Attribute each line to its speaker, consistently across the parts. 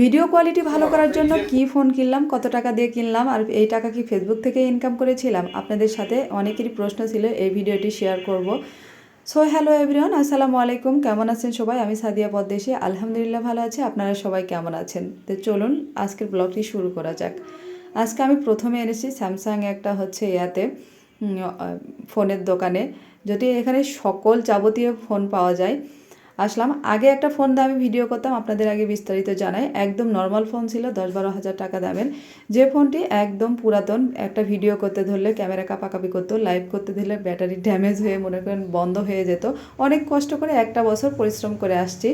Speaker 1: Video quality ভালো করার জন্য কি ফোন কিনলাম, কত টাকা দিয়ে কিনলাম আর এই টাকা কি ফেসবুক থেকে ইনকাম করেছিলাম? আপনাদের সাথে অনেকেরই প্রশ্ন ছিল, এই ভিডিওটি শেয়ার করব। সো হ্যালো এভরিওয়ান আসসালামু আলাইকুম, কেমন আছেন সবাই? আমি সাদিয়া পদ্দেশি আলহামদুলিল্লাহ ভালো আছি, আপনারা সবাই কেমন আছেন? তো চলুন, আজকের ব্লগটি শুরু করা যাক। আজকে আমি প্রথমে এনেছি স্যামসাং একটা হচ্ছে ইয়াতে ফোনের দোকানে যদি এখানে সকল যাবতীয় ফোন পাওয়া যায়। আসলাম। আগে একটা ফোন দিয়ে আমি ভিডিও করতাম, আপনাদের আগে বিস্তারিত জানাই। একদম নর্মাল ফোন ছিল দশ বারো হাজার টাকা দামের। যে ফোনটি একদম পুরাতন, একটা ভিডিও করতে ধরলে ক্যামেরা কাপাকাপি করতো লাইভ করতে ধরলে ব্যাটারি ড্যামেজ হয়ে মনে করেন বন্ধ হয়ে যেত। অনেক কষ্ট করে একটা বছর পরিশ্রম করে আসছি।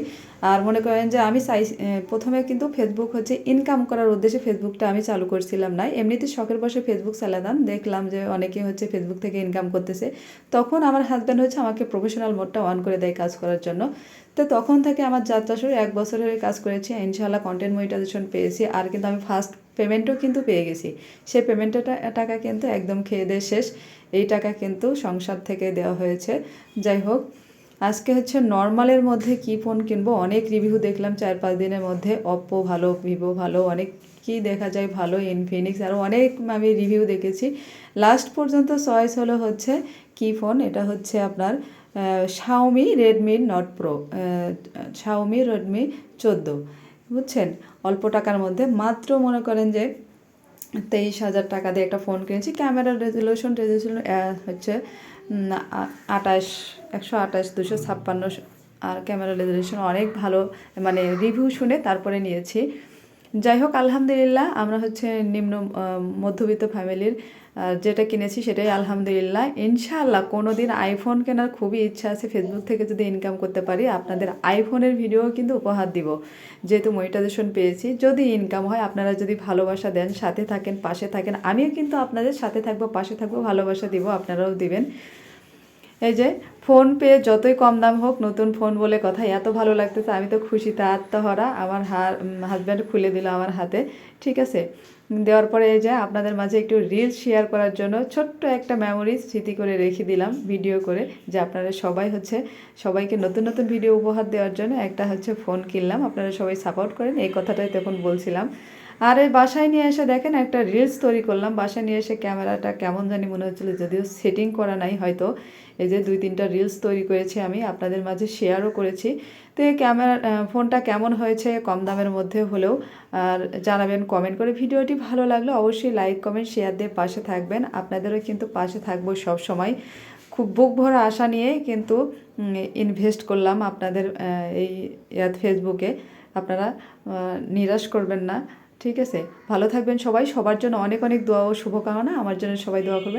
Speaker 1: আর মনে করেন যে আমি চাই প্রথমে কিন্তু ফেসবুক হচ্ছে ইনকাম করার উদ্দেশ্যে ফেসবুকটা আমি চালু করছিলাম না এমনিতে শখের বসে ফেসবুক চালাতাম। দেখলাম যে অনেকে হচ্ছে ফেসবুক থেকে ইনকাম করতেছে। তখন আমার হাজব্যান্ড হচ্ছে আমাকে প্রফেশনাল মোডটা অন করে দেয় কাজ করার জন্য। তো তখন থেকে আমার যাত্রা শুরু, এক বছর বছরের কাজ করেছি, ইনশাআল্লাহ কন্টেন্ট মনিটাইজেশন পেয়েছি, আর কিন্তু আমি ফার্স্ট পেমেন্টও কিন্তু পেয়ে গেছি। সেই পেমেন্টের টাকা কিন্তু একদম খেয়ে দিয়ে শেষ, এই টাকা কিন্তু সংসার থেকে দেওয়া হয়েছে। যাই হোক, আজকে হচ্ছে নর্মালের মধ্যে কি ফোন কিনবো? অনেক রিভিউ দেখলাম চার পাঁচ দিনের মধ্যে অপ্পো ভালো ভিভো ভালো, অনেক কি দেখা যায় ভালো ইনফিনিক্স আরও অনেক আমি রিভিউ দেখেছি। লাস্ট পর্যন্ত চয়েস হলো হচ্ছে কি ফোন এটা হচ্ছে আপনার Xiaomi Redmi Note Pro Xiaomi Redmi চোদ্দ। বুঝছেন? অল্প টাকার মধ্যে। মাত্র মনে করেন যে তেইশ হাজার টাকা দিয়ে একটা ফোন কিনেছি। ক্যামেরার রেজলিউশন রেজলিউশন হচ্ছে উম, আ- আঠাশ একশো আঠাশ দুশো ছাপ্পান্ন আর ক্যামেরা রেজলিউশন অনেক ভালো মানে রিভিউ শুনে তারপরে নিয়েছি। যাই হোক আলহামদুলিল্লাহ আমরা হচ্ছে নিম্ন মধ্যবিত্ত ফ্যামিলির যেটা কিনেছি সেটাই আলহামদুলিল্লাহ। ইনশাআল্লাহ কোনো দিন আইফোন কেনার খুবই ইচ্ছা আছে। ফেসবুক থেকে যদি ইনকাম করতে পারি, আপনাদের আইফোনের ভিডিও কিন্তু উপহার দিব। যেহেতু মনিটাইজেশন পেয়েছি, যদি ইনকাম হয়, আপনারা যদি ভালোবাসা দেন, সাথে থাকেন, পাশে থাকেন, আমিও কিন্তু আপনাদের সাথে থাকব, পাশে থাকব, ভালোবাসা দিব, আপনারাও দিবেন। এই যে, ফোন পেয়ে যতই কম দাম হোক নতুন ফোন বলে কথা, এত ভালো লাগতেছে, আমি তো খুশিতে আত্মহরা, আমার হার হাজব্যান্ড খুলে দিল আমার হাতে, ঠিক আছে? দেওয়ার পরে এই যে, আপনাদের মাঝে একটু রিলস শেয়ার করার জন্য ছোট্ট একটা মেমোরি স্মৃতি করে রেখে দিলাম ভিডিও করে, যে আপনারা সবাই হচ্ছে, সবাইকে নতুন নতুন ভিডিও উপহার দেওয়ার জন্য একটা হচ্ছে ফোন কিনলাম, আপনারা সবাই সাপোর্ট করেন, এই কথাটাই তখন বলছিলাম। আর এই বাসায় নিয়ে এসে দেখেন একটা রিলস তৈরি করলাম। বাসায় নিয়ে এসে ক্যামেরাটা কেমন জানি মনে হচ্ছিল, যদিও সেটিং করা নাই হয়তো। এই যে দুই তিনটা রিলস তৈরি করেছি আমি, আপনাদের মাঝে শেয়ারও করেছি। তো এই ক্যামেরা ফোনটা কেমন হয়েছে কম দামের মধ্যে হলেও, আর জানাবেন কমেন্ট করে। ভিডিওটি ভালো লাগলে অবশ্যই লাইক কমেন্ট শেয়ার দিয়ে পাশে থাকবেন। আপনাদেরও কিন্তু পাশে থাকব সব সময় খুব বুক ভরা আশা নিয়ে কিন্তু ইনভেস্ট করলাম আপনাদের এই ফেসবুকে আপনারা নিরাশ করবেন না। ঠিক আছে, ভালো থাকবেন সবাই, সবার জন্য অনেক অনেক দোয়া ও শুভকামনা, আমার জন্য সবাই দোয়া করবেন।